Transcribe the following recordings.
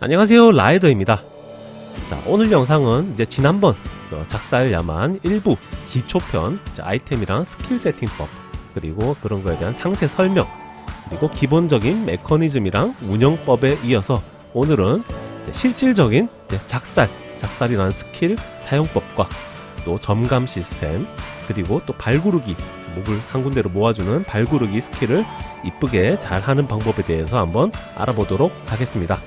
안녕하세요 라이더입니다 자 오늘 영상은 이제 지난번 어, 작살 야만 일부 기초편 자, 아이템이랑 스킬 세팅법 그리고 그런 거에 대한 상세 설명 그리고 기본적인 메커니즘이랑 운영법에 이어서 오늘은 실질적인 작살 작살이라는 스킬 사용법과 또 점감 시스템 그리고 또 발구르기 몹을 한 군데로 모아주는 발구르기 스킬을 이쁘게 잘 하는 방법에 대해서 한번 알아보도록 하겠습니다.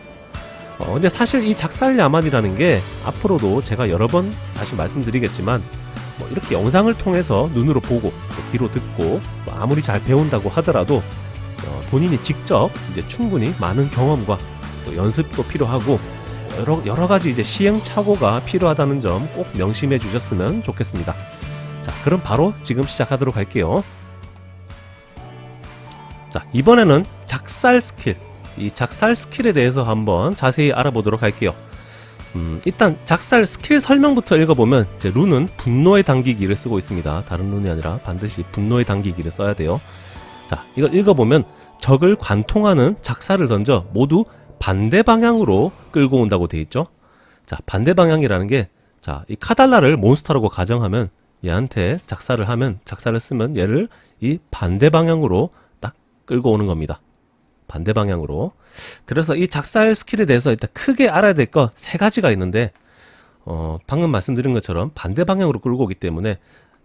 어, 근데 사실 이 작살 야만이라는 게 앞으로도 제가 여러 번 다시 말씀드리겠지만 뭐 이렇게 영상을 통해서 눈으로 보고 또 귀로 듣고 뭐 아무리 잘 배운다고 하더라도 어, 본인이 직접 이제 충분히 많은 경험과 또 연습도 필요하고 여러, 여러 가지 이제 시행착오가 필요하다는 점 꼭 명심해 주셨으면 좋겠습니다. 자, 그럼 바로 지금 시작하도록 할게요. 자, 이번에는 작살 스킬. 이 작살 스킬에 대해서 한번 자세히 알아보도록 할게요. 음, 일단 작살 스킬 설명부터 읽어보면 이제 룬은 분노의 당기기를 쓰고 있습니다. 다른 룬이 아니라 반드시 분노의 당기기를 써야 돼요. 자, 이걸 읽어보면 적을 관통하는 작살을 던져 모두 반대 방향으로 끌고 온다고 돼 있죠. 자, 반대 방향이라는 게 자, 이 카달라를 몬스터라고 가정하면 얘한테 작살을 하면 작살을 쓰면 얘를 이 반대 방향으로 딱 끌고 오는 겁니다. 반대 방향으로. 그래서 이 작살 스킬에 대해서 일단 크게 알아야 될 거 세 가지가 있는데 어, 방금 말씀드린 것처럼 반대 방향으로 끌고 오기 때문에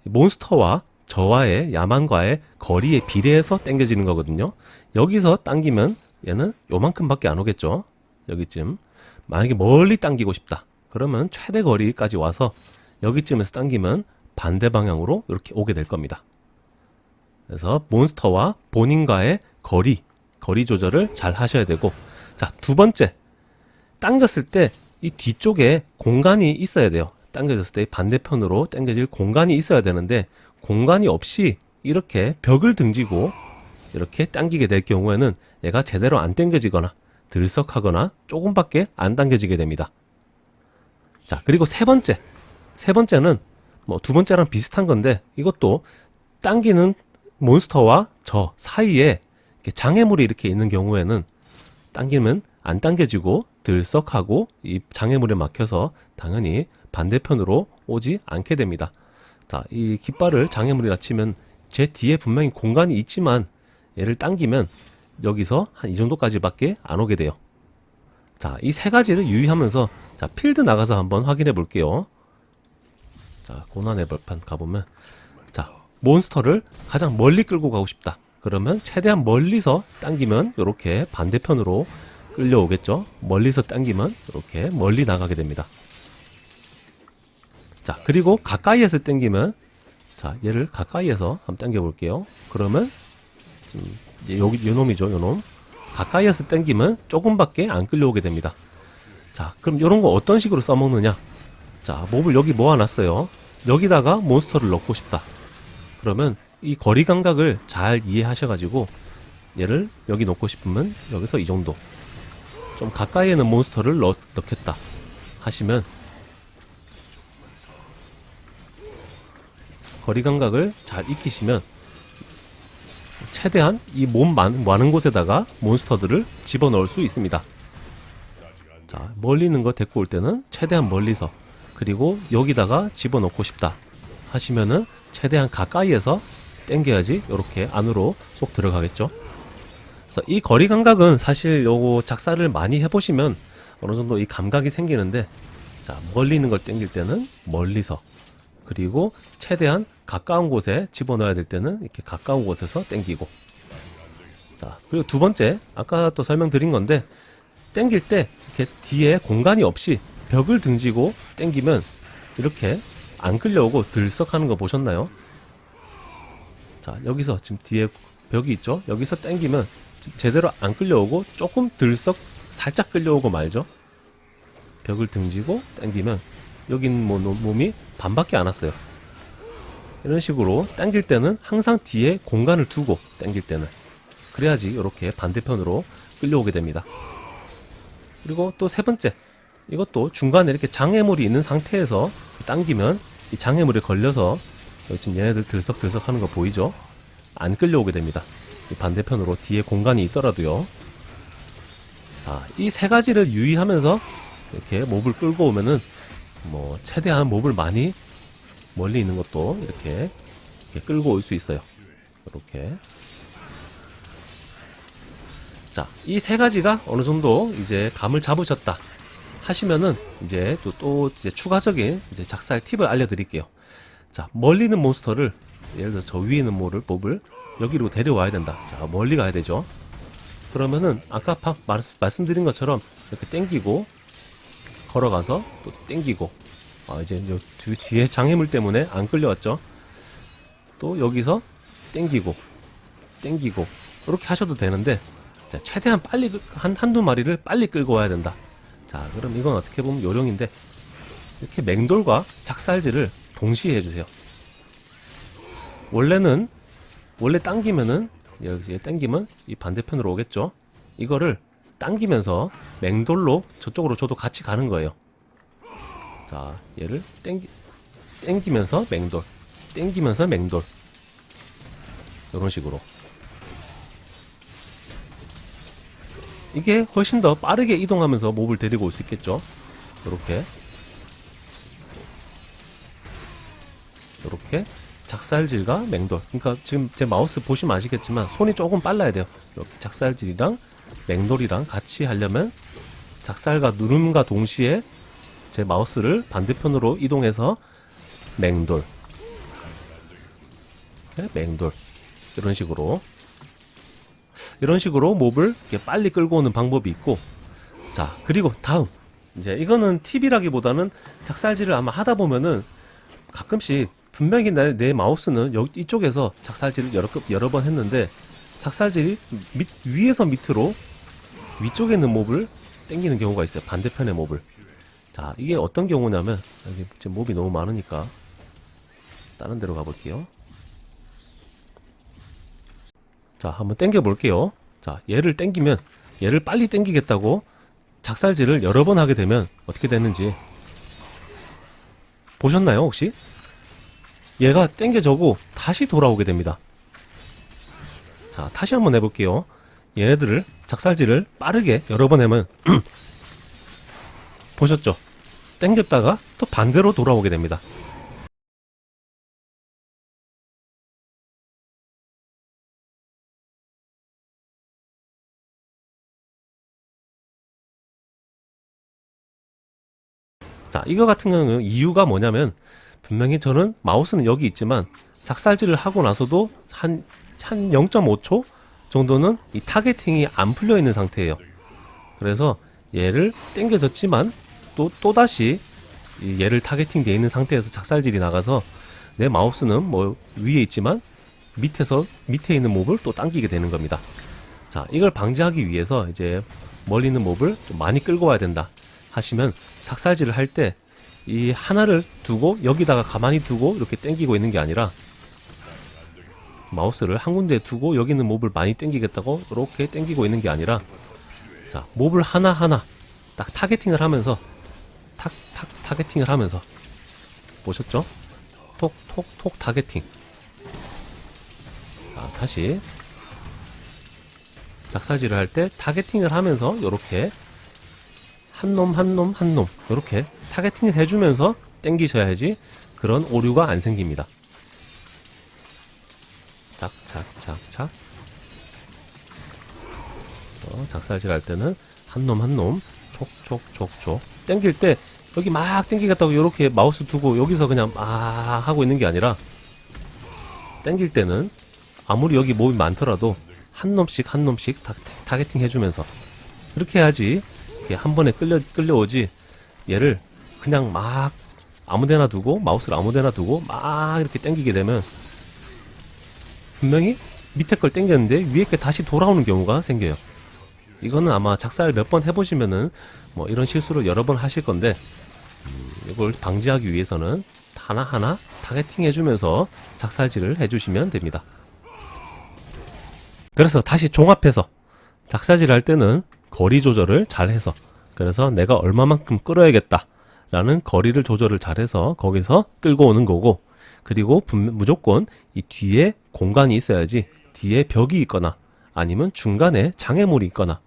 몬스터와 저와의 야만과의 거리에 비례해서 당겨지는 거거든요. 여기서 당기면 얘는 요만큼밖에 안 오겠죠. 여기쯤. 만약에 멀리 당기고 싶다. 그러면 최대 거리까지 와서 여기쯤에서 당기면 반대 방향으로 이렇게 오게 될 겁니다. 그래서 몬스터와 본인과의 거리, 거리 조절을 잘 하셔야 되고, 자, 두 번째. 당겼을 때 이 뒤쪽에 공간이 있어야 돼요. 당겨졌을 때 반대편으로 당겨질 공간이 있어야 되는데, 공간이 없이 이렇게 벽을 등지고 이렇게 당기게 될 경우에는 얘가 제대로 안 당겨지거나 들썩하거나 조금밖에 안 당겨지게 됩니다. 자, 그리고 세 번째. 세 번째는 뭐 두 번째랑 비슷한 건데 이것도 당기는 몬스터와 저 사이에 장애물이 이렇게 있는 경우에는 당기면 안 당겨지고 들썩하고 이 장애물에 막혀서 당연히 반대편으로 오지 않게 됩니다. 자, 이 깃발을 장애물이라 치면 제 뒤에 분명히 공간이 있지만 얘를 당기면 여기서 한 이 정도까지밖에 안 오게 돼요. 자, 이 세 가지를 유의하면서 자, 필드 나가서 한번 확인해 볼게요. 자, 고난의 벌판 가보면 자, 몬스터를 가장 멀리 끌고 가고 싶다. 그러면 최대한 멀리서 당기면 이렇게 반대편으로 끌려오겠죠. 멀리서 당기면 이렇게 멀리 나가게 됩니다. 자, 그리고 가까이에서 당기면 자, 얘를 가까이에서 한번 당겨 볼게요. 그러면 지금 이제 여기 요 놈이죠, 요 놈. 가까이에서 당기면 조금밖에 안 끌려오게 됩니다. 자, 그럼 이런 거 어떤 식으로 써먹느냐? 자, 몹을 여기 모아놨어요. 여기다가 몬스터를 넣고 싶다. 그러면 이 거리 감각을 잘 이해하셔가지고 얘를 여기 넣고 싶으면 여기서 이 정도. 좀 가까이에 있는 몬스터를 넣, 넣겠다. 하시면 거리 감각을 잘 익히시면 최대한 이 몸 많은 곳에다가 몬스터들을 집어넣을 수 있습니다. 자, 멀리 있는 거 데리고 올 때는 최대한 멀리서 그리고 여기다가 집어넣고 싶다 하시면은 최대한 가까이에서 당겨야지 이렇게 안으로 쏙 들어가겠죠. 그래서 이 거리 감각은 사실 요거 작사를 많이 해보시면 어느 정도 이 감각이 생기는데 자 멀리 있는 걸 당길 때는 멀리서 그리고 최대한 가까운 곳에 집어넣어야 될 때는 이렇게 가까운 곳에서 당기고 자 그리고 두 번째 아까 또 설명드린 건데 당길 때 이렇게 뒤에 공간이 없이 벽을 등지고 당기면 이렇게 안 끌려오고 들썩하는 거 보셨나요? 자 여기서 지금 뒤에 벽이 있죠? 여기서 지금 제대로 안 끌려오고 조금 들썩 살짝 끌려오고 말죠. 벽을 등지고 당기면 여긴 뭐 몸이 반밖에 안 왔어요. 이런 식으로 당길 때는 항상 뒤에 공간을 두고 당길 때는 그래야지 이렇게 반대편으로 끌려오게 됩니다. 그리고 또 세 번째 이것도 중간에 이렇게 장애물이 있는 상태에서 당기면 이 장애물에 걸려서 지금 얘네들 들썩들썩 하는 거 보이죠? 안 끌려오게 됩니다. 이 반대편으로 뒤에 공간이 있더라도요. 자, 이 세 가지를 유의하면서 이렇게 몹을 끌고 오면은 뭐 최대한 몹을 많이 멀리 있는 것도 이렇게, 이렇게 끌고 올 수 있어요. 이렇게. 자, 이 세 가지가 어느 정도 이제 감을 잡으셨다 하시면은 이제 또, 또 이제 추가적인 이제 작살 팁을 알려드릴게요. 자, 멀리 있는 몬스터를 예를 들어 저 위에 있는 모를 몹을 여기로 데려와야 된다. 자, 멀리 가야 되죠. 그러면은 아까 바, 말, 말씀드린 것처럼 이렇게 땡기고 걸어가서 또 땡기고 아 이제 요 뒤, 뒤에 장애물 때문에 안 끌려왔죠. 또 여기서 땡기고 땡기고 이렇게 하셔도 되는데 자, 최대한 빨리 끌- 한 한두 마리를 빨리 끌고 와야 된다. 자, 그럼 이건 어떻게 보면 요령인데 이렇게 맹돌과 작살질을 동시에 해주세요. 원래는 원래 당기면은 예를 들어서 얘 당기면 이 반대편으로 오겠죠. 이거를 당기면서 맹돌로 저쪽으로 저도 같이 가는 거예요. 자, 얘를 당기 당기면서 맹돌, 당기면서 맹돌 이런 식으로 이게 훨씬 더 빠르게 이동하면서 몹을 데리고 올 수 있겠죠. 이렇게 이렇게 작살질과 맹돌. 그러니까 지금 제 마우스 보시면 아시겠지만 손이 조금 빨라야 돼요. 이렇게 작살질이랑 맹돌이랑 같이 하려면 작살과 누름과 동시에 제 마우스를 반대편으로 이동해서 맹돌. 맹돌. 이런 식으로. 이런 식으로 몹을 이렇게 빨리 끌고 오는 방법이 있고. 자, 그리고 다음. 이제 이거는 팁이라기보다는 작살질을 아마 하다 보면은 가끔씩 분명히 내, 내 마우스는 여기 이쪽에서 작살질을 여러, 급- 여러 번 했는데 작살질이 밑, 위에서 밑으로 위쪽에 있는 몹을 땡기는 경우가 있어요. 반대편의 몹을. 자, 이게 어떤 경우냐면 여기 지금 몹이 너무 많으니까 다른 데로 가볼게요. 자, 한번 땡겨 볼게요. 자, 얘를 땡기면 얘를 빨리 땡기겠다고 작살질을 여러 번 하게 되면 어떻게 되는지 보셨나요, 혹시? 얘가 땡겨져고 다시 돌아오게 됩니다. 자, 다시 한번 해볼게요. 얘네들을 작살질을 빠르게 여러 번 하면 보셨죠? 땡겼다가 또 반대로 돌아오게 됩니다. 자, 이거 같은 경우는 이유가 뭐냐면 분명히 저는 마우스는 여기 있지만 작살질을 하고 나서도 한, 한 0.5초 정도는 이 타겟팅이 안 풀려 있는 상태예요. 그래서 얘를 땡겨졌지만 또, 또다시 이 얘를 타겟팅 되어 있는 상태에서 작살질이 나가서 내 마우스는 뭐 위에 있지만 밑에서 밑에 있는 몹을 또 당기게 되는 겁니다. 자, 이걸 방지하기 위해서 이제 멀리 있는 몹을 좀 많이 끌고 와야 된다 하시면 작살질을 할 때 이 하나를 두고 여기다가 가만히 두고 이렇게 땡기고 있는 게 아니라 마우스를 한 군데에 두고 여기 있는 몹을 많이 땡기겠다고 이렇게 땡기고 있는 게 아니라 자 몹을 하나하나 딱 타겟팅을 하면서 탁 탁 타겟팅을 하면서 보셨죠? 톡톡톡 타겟팅 자 다시 작살질을 할 때 타겟팅을 하면서 요렇게 한 놈 한 놈 한 놈 이렇게 타겟팅을 해주면서 땡기셔야지 그런 오류가 안 생깁니다. 착착착착 어, 작살질 할 때는 한 놈 한 놈 촉촉촉촉 땡길 때 여기 막 땡기겠다고 이렇게 마우스 두고 여기서 그냥 막 하고 있는 게 아니라 땡길 때는 아무리 여기 몹이 많더라도 한 놈씩 한 놈씩 타, 타겟팅 해주면서 그렇게 해야지 한 번에 끌려 끌려오지 얘를 그냥 막 아무데나 두고 마우스를 아무데나 두고 막 이렇게 땡기게 되면 분명히 밑에 걸 땡겼는데 위에 게 다시 돌아오는 경우가 생겨요. 이거는 아마 작살 몇번 해보시면은 뭐 이런 실수를 여러 번 하실 건데 음, 이걸 방지하기 위해서는 하나하나 타겟팅 해주면서 작살질을 해주시면 됩니다. 그래서 다시 종합해서 작살질 할 때는 거리 조절을 잘 해서 그래서 내가 얼마만큼 끌어야겠다 라는 거리를 조절을 잘해서 거기서 끌고 오는 거고 그리고 분- 무조건 이 뒤에 공간이 있어야지 뒤에 벽이 있거나 아니면 중간에 장애물이 있거나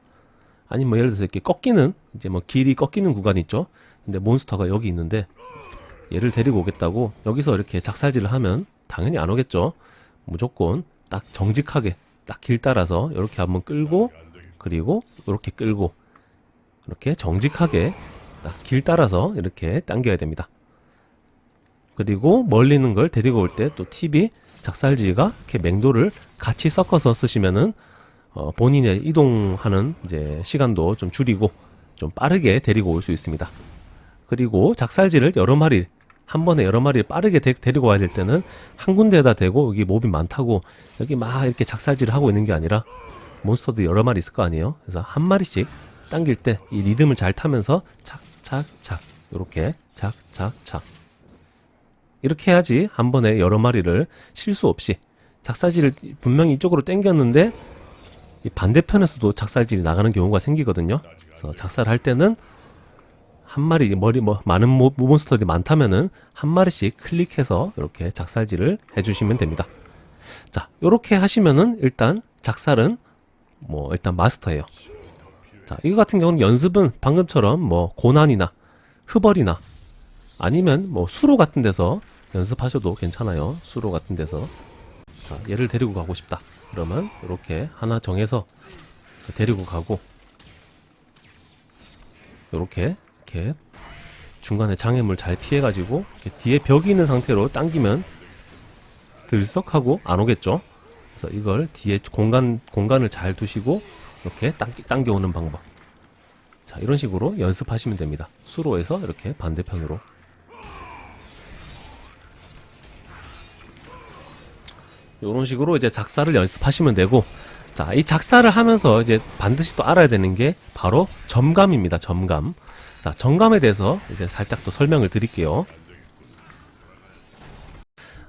아니면 뭐 예를 들어서 이렇게 꺾이는 이제 뭐 길이 꺾이는 구간이 있죠. 근데 몬스터가 여기 있는데 얘를 데리고 오겠다고 여기서 이렇게 작살질을 하면 당연히 안 오겠죠. 무조건 딱 정직하게 딱 길 따라서 이렇게 한번 끌고 그리고 이렇게 끌고 이렇게 정직하게 딱길 따라서 이렇게 당겨야 됩니다. 그리고 멀리 있는 걸 데리고 올 때 또 팁이 작살지가 이렇게 맹도를 같이 섞어서 쓰시면은 어, 본인의 이동하는 이제 시간도 좀 줄이고 좀 빠르게 데리고 올 수 있습니다. 그리고 작살지를 여러 마리 한 번에 여러 마리 빠르게 데, 데리고 와야 될 때는 한 군데에다 대고 여기 몹이 많다고 여기 막 이렇게 작살질을 하고 있는 게 아니라 몬스터도 여러 마리 있을 거 아니에요. 그래서 한 마리씩 당길 때 이 리듬을 잘 타면서 착 착착 이렇게 착착착 이렇게 해야지 한 번에 여러 마리를 실수 없이 작살질을 분명히 이쪽으로 당겼는데 이 반대편에서도 작살질이 나가는 경우가 생기거든요. 그래서 작살할 때는 한 마리 머리 뭐 많은 모, 몬스터들이 많다면은 한 마리씩 클릭해서 이렇게 작살질을 해주시면 됩니다. 자, 이렇게 하시면은 일단 작살은 뭐 일단 마스터예요. 자, 이거 같은 경우는 연습은 방금처럼 뭐 고난이나 흡얼이나 아니면 뭐 수로 같은 데서 연습하셔도 괜찮아요. 수로 같은 데서. 자, 얘를 데리고 가고 싶다. 그러면 이렇게 하나 정해서 데리고 가고 이렇게 이렇게 중간에 장애물 잘 피해가지고 뒤에 벽이 있는 상태로 당기면 들썩하고 안 오겠죠. 그래서 이걸 뒤에 공간 공간을 잘 두시고 이렇게 당, 당겨오는 방법. 자 이런 식으로 연습하시면 됩니다. 수로에서 이렇게 반대편으로. 이런 식으로 이제 작사를 연습하시면 되고 자, 이 작사를 하면서 이제 반드시 또 알아야 되는 게 바로 점감입니다. 점감. 자, 점감에 대해서 이제 살짝 또 설명을 드릴게요.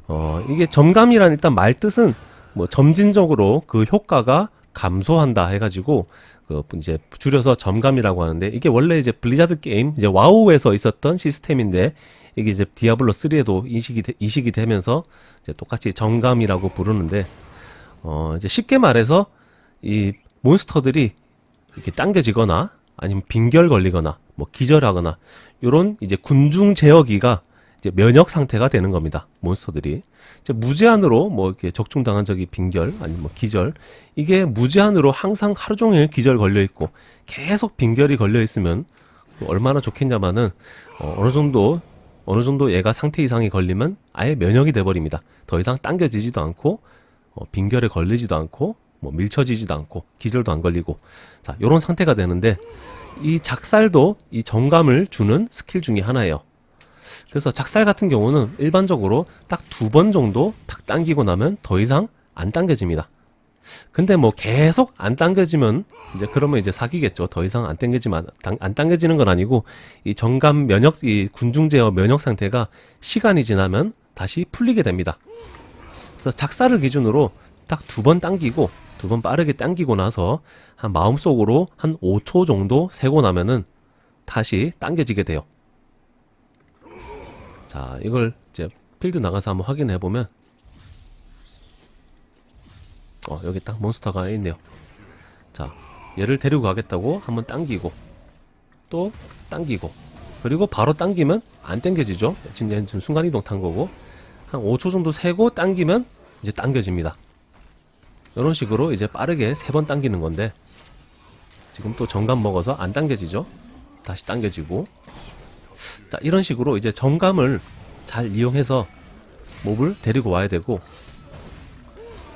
어, 이게 점감이란 일단 말 뜻은 뭐 점진적으로 그 효과가 감소한다 해가지고 그 이제 줄여서 점감이라고 하는데 이게 원래 이제 블리자드 게임 이제 와우에서 있었던 시스템인데 이게 이제 디아블로 3에도 인식이 되, 이식이 되면서 이제 똑같이 점감이라고 부르는데 어 이제 쉽게 말해서 이 몬스터들이 이렇게 당겨지거나 아니면 빈결 걸리거나 뭐 기절하거나 요런 이제 군중 제어기가 이제 면역 상태가 되는 겁니다. 몬스터들이 이제 무제한으로 뭐 이렇게 적중당한 적이 빈결 아니면 뭐 기절 이게 무제한으로 항상 하루 종일 기절 걸려 있고 계속 빈결이 걸려 있으면 얼마나 좋겠냐마는 어, 어느 정도 어느 정도 얘가 상태 이상이 걸리면 아예 면역이 돼 버립니다. 더 이상 당겨지지도 않고 어, 빈결에 걸리지도 않고 뭐 밀쳐지지도 않고 기절도 안 걸리고 자 요런 상태가 되는데 이 작살도 이 정감을 주는 스킬 중에 하나예요. 그래서 작살 같은 경우는 일반적으로 딱 두 번 정도 탁 당기고 나면 더 이상 안 당겨집니다. 근데 뭐 계속 안 당겨지면 이제 그러면 이제 사기겠죠. 더 이상 안 당겨지면 안, 안 당겨지는 건 아니고 이 정감 면역 이 군중 제어 면역 상태가 시간이 지나면 다시 풀리게 됩니다. 그래서 작살을 기준으로 딱 두 번 당기고 두 번 빠르게 당기고 나서 한 마음속으로 한 5초 정도 세고 나면은 다시 당겨지게 돼요. 자, 이걸 이제 필드 나가서 한번 확인해 보면 어, 여기 딱 몬스터가 있네요. 자, 얘를 데리고 가겠다고 한번 당기고 또 당기고 그리고 바로 당기면 안 당겨지죠. 지금 얘는 지금 순간 이동 탄 거고 한 5초 정도 세고 당기면 이제 당겨집니다. 이런 식으로 이제 빠르게 세 번 당기는 건데 지금 또 정감 먹어서 안 당겨지죠. 다시 당겨지고 자 이런 식으로 이제 정감을 잘 이용해서 몹을 데리고 와야 되고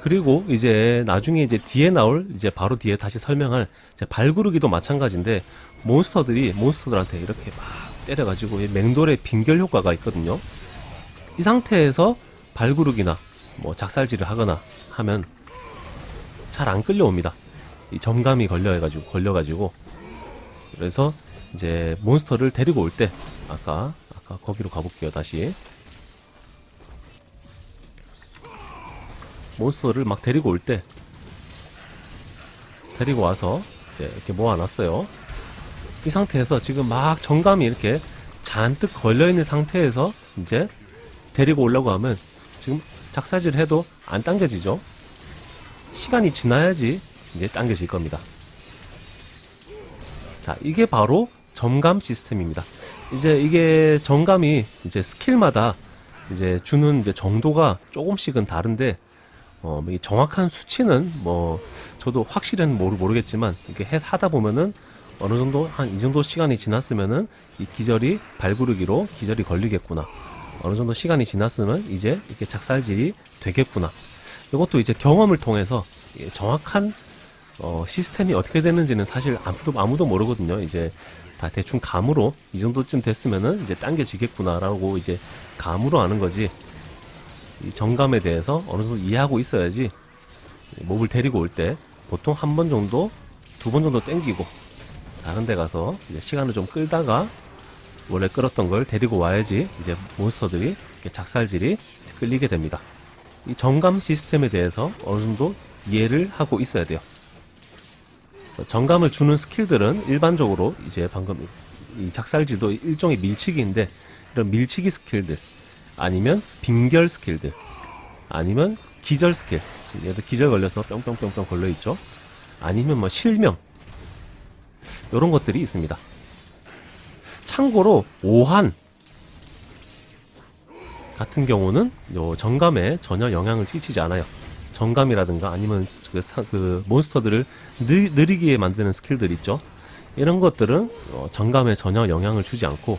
그리고 이제 나중에 이제 뒤에 나올 이제 바로 뒤에 다시 설명할 이제 발구르기도 마찬가지인데 몬스터들이 몬스터들한테 이렇게 막 때려가지고 이 맹돌의 빙결 효과가 있거든요. 이 상태에서 발구르기나 뭐 작살질을 하거나 하면 잘 안 끌려옵니다. 이 점감이 걸려가지고 걸려가지고 그래서 이제 몬스터를 데리고 올 때 아까 아까 거기로 가볼게요 다시. 몬스터를 막 데리고 올 때 데리고 와서 이제 이렇게 모아놨어요. 이 상태에서 지금 막 정감이 이렇게 잔뜩 걸려있는 상태에서 이제 데리고 오려고 하면 지금 작사질 해도 안 당겨지죠? 시간이 지나야지 이제 당겨질 겁니다. 자, 이게 바로 점감 시스템입니다. 이제 이게 점감이 이제 스킬마다 이제 주는 이제 정도가 조금씩은 다른데 어, 뭐이 정확한 수치는 뭐 저도 확실히는 모르, 모르겠지만 이렇게 해, 하다 보면은 어느 정도 한 이 정도 시간이 지났으면은 이 기절이 발구르기로 기절이 걸리겠구나. 어느 정도 시간이 지났으면 이제 이렇게 작살질이 되겠구나. 이것도 이제 경험을 통해서 이 정확한 어, 시스템이 어떻게 되는지는 사실 아무도 아무도 모르거든요. 이제 다 대충 감으로 이 정도쯤 됐으면은 이제 당겨지겠구나라고 이제 감으로 아는 거지. 이 정감에 대해서 어느 정도 이해하고 있어야지 이 몹을 데리고 올 때 보통 한 번 정도, 두 번 정도 땡기고 다른 데 가서 시간을 좀 끌다가 원래 끌었던 걸 데리고 와야지 이제 몬스터들이 작살질이 끌리게 됩니다. 이 정감 시스템에 대해서 어느 정도 이해를 하고 있어야 돼요. 정감을 주는 스킬들은 일반적으로 이제 방금 이 작살질도 일종의 밀치기인데 이런 밀치기 스킬들 아니면 빙결 스킬들 아니면 기절 스킬. 지금 얘들 기절 걸려서 뿅뿅뿅뿅 걸려 있죠? 아니면 뭐 실명. 이런 것들이 있습니다. 참고로 오한 같은 경우는 요 정감에 전혀 영향을 끼치지 않아요. 정감이라든가 아니면 그, 사- 그 몬스터들을 느, 느리게 만드는 스킬들 있죠 이런 것들은 어, 정감에 전혀 영향을 주지 않고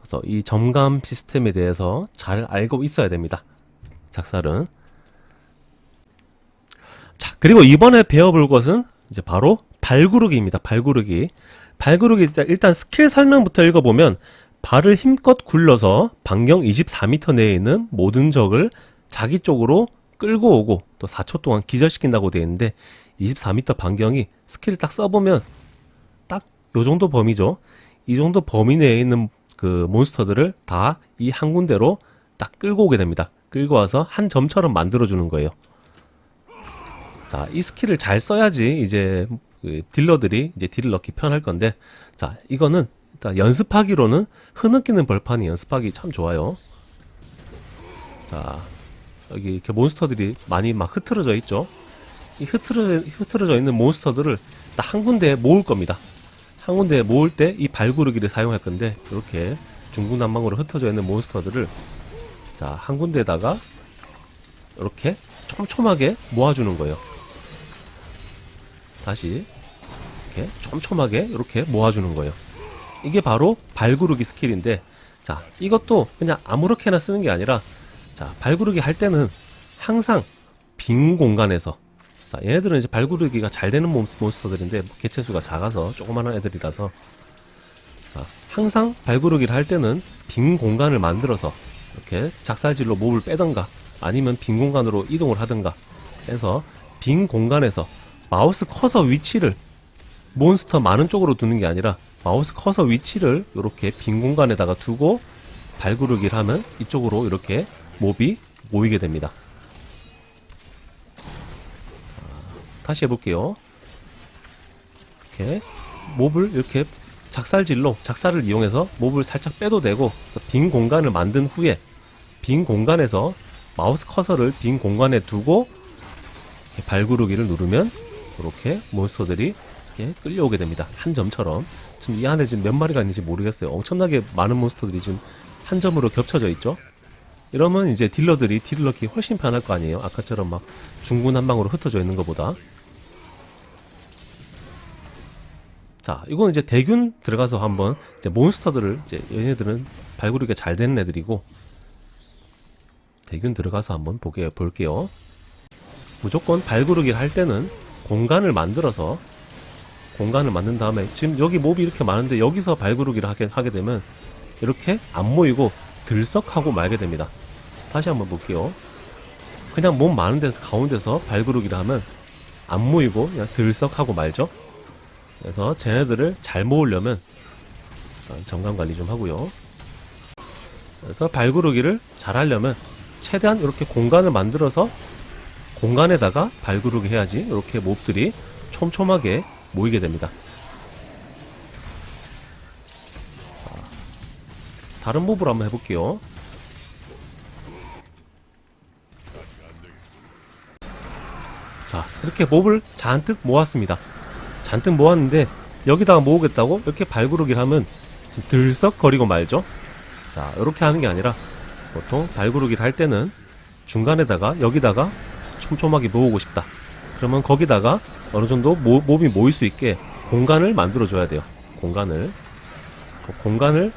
그래서 이 점감 시스템에 대해서 잘 알고 있어야 됩니다. 작살은. 자, 그리고 이번에 배워볼 것은 이제 바로 발구르기입니다. 발구르기. 발구르기 일단, 스킬 설명부터 읽어보면 발을 힘껏 굴려서 반경 24m 내에 있는 모든 적을 자기 쪽으로 끌고 오고 또 4초 동안 기절시킨다고 되어 있는데 24m 반경이 스킬을 딱 써보면 딱 요 정도 범위죠. 이 정도 범위 내에 있는 그 몬스터들을 다 이 한 군데로 딱 끌고 오게 됩니다. 끌고 와서 한 점처럼 만들어주는 거예요. 자, 이 스킬을 잘 써야지 이제 그 딜러들이 이제 딜을 넣기 편할 건데, 자, 이거는 일단 연습하기로는 흐느끼는 벌판이 연습하기 참 좋아요. 자, 여기 이렇게 몬스터들이 많이 막 흐트러져 있죠. 이 흐트러, 흐트러져 있는 몬스터들을 딱한 군데에 모을 겁니다. 한 군데에 모을 때 이 발구르기를 사용할 건데 이렇게 중구난방으로 흩어져 있는 몬스터들을 자 한 군데에다가 이렇게 촘촘하게 모아주는 거예요. 다시 이렇게 촘촘하게 이렇게 모아주는 거예요. 이게 바로 발구르기 스킬인데 자 이것도 그냥 아무렇게나 쓰는 게 아니라 자 발구르기 할 때는 항상 빈 공간에서 자, 얘네들은 이제 발구르기가 잘 되는 몬스- 몬스터들인데 뭐 개체수가 작아서 조그마한 애들이라서 자, 항상 발구르기를 할 때는 빈 공간을 만들어서 이렇게 작살질로 몹을 빼던가 아니면 빈 공간으로 이동을 하든가 해서 빈 공간에서 마우스 커서 위치를 몬스터 많은 쪽으로 두는 게 아니라 마우스 커서 위치를 이렇게 빈 공간에다가 두고 발구르기를 하면 이쪽으로 이렇게 몹이 모이게 됩니다. 다시 해볼게요. 이렇게 몹을 이렇게 작살질로 작살을 이용해서 몹을 살짝 빼도 되고 빈 공간을 만든 후에 빈 공간에서 마우스 커서를 빈 공간에 두고 발구르기를 누르면 이렇게 몬스터들이 이렇게 끌려오게 됩니다. 한 점처럼 지금 이 안에 지금 몇 마리가 있는지 모르겠어요. 엄청나게 많은 몬스터들이 지금 한 점으로 겹쳐져 있죠. 이러면 이제 딜러들이 딜을 넣기 훨씬 편할 거 아니에요. 아까처럼 막 중구난방으로 흩어져 있는 것보다. 자, 이건 이제 대균 들어가서 한번 이제 몬스터들을 이제 얘네들은 발구르기가 잘 되는 애들이고 대균 들어가서 한번 보게 볼게요. 무조건 발구르기를 할 때는 공간을 만들어서 공간을 만든 다음에 지금 여기 몹이 이렇게 많은데 여기서 발구르기를 하게, 하게 되면 이렇게 안 모이고 들썩하고 말게 됩니다. 다시 한번 볼게요. 그냥 몸 많은 데서 가운데서 발구르기를 하면 안 모이고 그냥 들썩하고 말죠. 그래서 쟤네들을 잘 모으려면 일단 정감 관리 좀 하고요. 그래서 발구르기를 잘 하려면 최대한 이렇게 공간을 만들어서 공간에다가 발구르기 해야지 이렇게 몹들이 촘촘하게 모이게 됩니다. 자, 다른 몹으로 한번 해볼게요. 자, 이렇게 몹을 잔뜩 모았습니다. 잔뜩 모았는데 여기다가 모으겠다고 이렇게 발구르기를 하면 지금 들썩거리고 말죠. 자, 이렇게 하는 게 아니라 보통 발구르기를 할 때는 중간에다가 여기다가 촘촘하게 모으고 싶다. 그러면 거기다가 어느 정도 모, 몹이 모일 수 있게 공간을 만들어 줘야 돼요. 공간을 그 공간을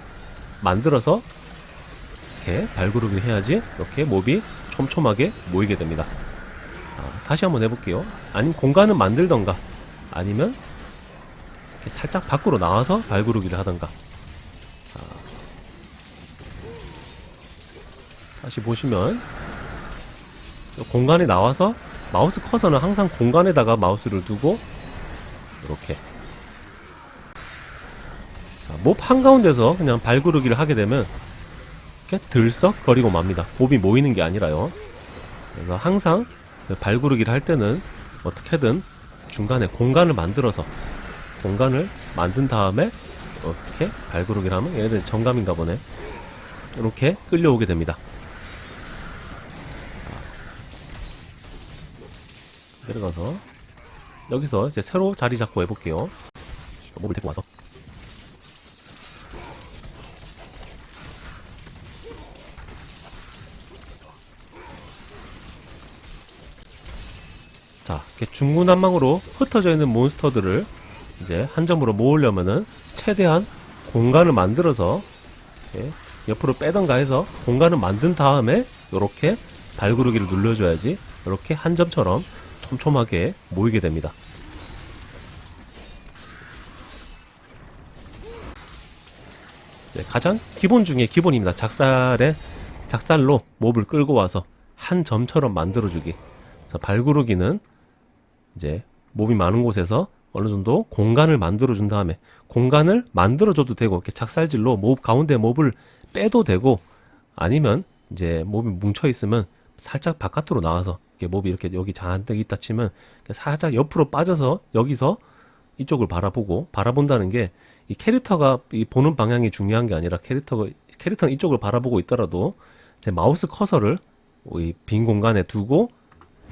만들어서 이렇게 발구르기를 해야지 이렇게 몹이 촘촘하게 모이게 됩니다. 아, 다시 한번 해볼게요. 아니면 공간을 만들던가 아니면 이렇게 살짝 밖으로 나와서 발구르기를 하던가. 자, 다시 보시면 이 공간에 나와서 마우스 커서는 항상 공간에다가 마우스를 두고 이렇게 자, 몹 한가운데서 그냥 발구르기를 하게 되면 이렇게 들썩거리고 맙니다. 몹이 모이는 게 아니라요. 그래서 항상 그 발구르기를 할 때는 어떻게든 중간에 공간을 만들어서 공간을 만든 다음에 어떻게 발구르기를 하면 얘네들 정감인가 보네. 이렇게 끌려오게 됩니다. 자, 내려가서 여기서 이제 새로 자리 잡고 해볼게요. 몸을 데리고 와서 자, 이렇게 중구난방으로 흩어져 있는 몬스터들을 이제 한 점으로 모으려면은 최대한 공간을 만들어서 이렇게 옆으로 빼던가 해서 공간을 만든 다음에 이렇게 발구르기를 눌러줘야지 이렇게 한 점처럼 촘촘하게 모이게 됩니다. 가장 기본 중에 기본입니다. 작살에 작살로 몹을 끌고 와서 한 점처럼 만들어주기. 그래서 발구르기는 이제 몹이 많은 곳에서 어느 정도 공간을 만들어 준 다음에 공간을 만들어 줘도 되고 이렇게 작살질로 몹 가운데 몹을 빼도 되고 아니면 이제 몹이 뭉쳐 있으면 살짝 바깥으로 나와서 이렇게 몹이 이렇게 여기 잔뜩 있다 치면 살짝 옆으로 빠져서 여기서 이쪽을 바라보고 바라본다는 게 이 캐릭터가 이 보는 방향이 중요한 게 아니라 캐릭터가 캐릭터는 이쪽을 바라보고 있더라도 제 마우스 커서를 이 빈 공간에 두고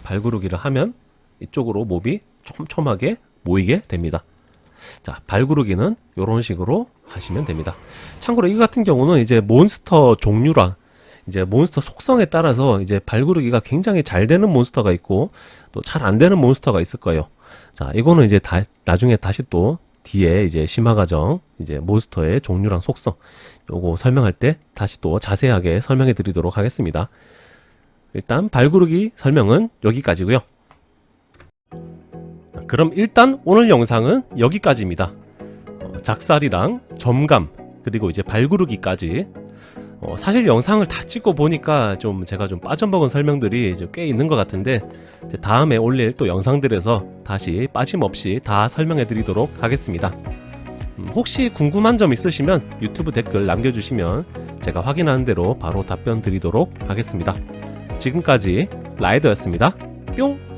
발구르기를 하면 이쪽으로 몹이 촘촘하게 모이게 됩니다. 자, 발구르기는 이런 식으로 하시면 됩니다. 참고로 이 같은 경우는 이제 몬스터 종류랑 이제 몬스터 속성에 따라서 이제 발구르기가 굉장히 잘 되는 몬스터가 있고 또 잘 안 되는 몬스터가 있을 거예요. 자, 이거는 이제 다 나중에 다시 또 뒤에 이제 심화 과정 이제 몬스터의 종류랑 속성 요거 설명할 때 다시 또 자세하게 설명해 드리도록 하겠습니다. 일단 발구르기 설명은 여기까지고요. 그럼 일단 오늘 영상은 여기까지입니다. 어, 작살이랑 점감 그리고 이제 발구르기까지 어, 사실 영상을 다 찍고 보니까 좀 제가 좀 빠져먹은 설명들이 좀꽤 있는 것 같은데 다음에 올릴 또 영상들에서 다시 빠짐없이 다 설명해 드리도록 하겠습니다. 음, 혹시 궁금한 점 있으시면 유튜브 댓글 남겨주시면 제가 확인하는 대로 바로 답변 드리도록 하겠습니다. 지금까지 라이더였습니다. 뿅!